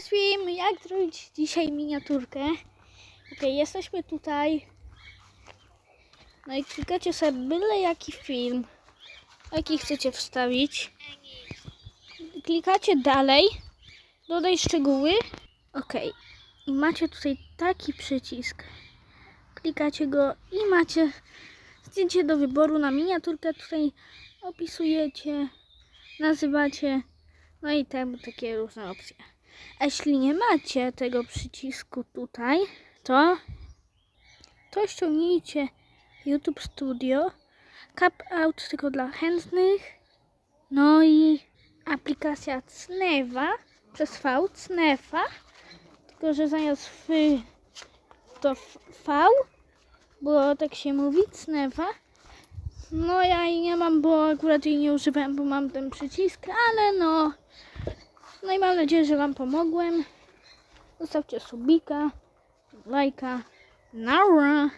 Film, jak zrobić dzisiaj miniaturkę. Ok, jesteśmy tutaj. No i klikacie sobie byle jaki film, jaki chcecie wstawić. Klikacie dalej, dodaj szczegóły. Ok, i macie tutaj taki przycisk. Klikacie go i macie zdjęcie do wyboru na miniaturkę. Tutaj opisujecie, nazywacie, no i tam takie różne opcje. A jeśli nie macie tego przycisku tutaj, to, to ściągnijcie YouTube Studio, Cap Out tylko dla chętnych, no i aplikacja Cneva przez V, Cnefa, tylko że zamiast F to V, bo tak się mówi, Cneva. No ja jej nie mam, bo akurat jej nie używałem, bo mam ten przycisk, ale no... No i mam nadzieję, że Wam pomogłem. Zostawcie subika, lajka. Nara!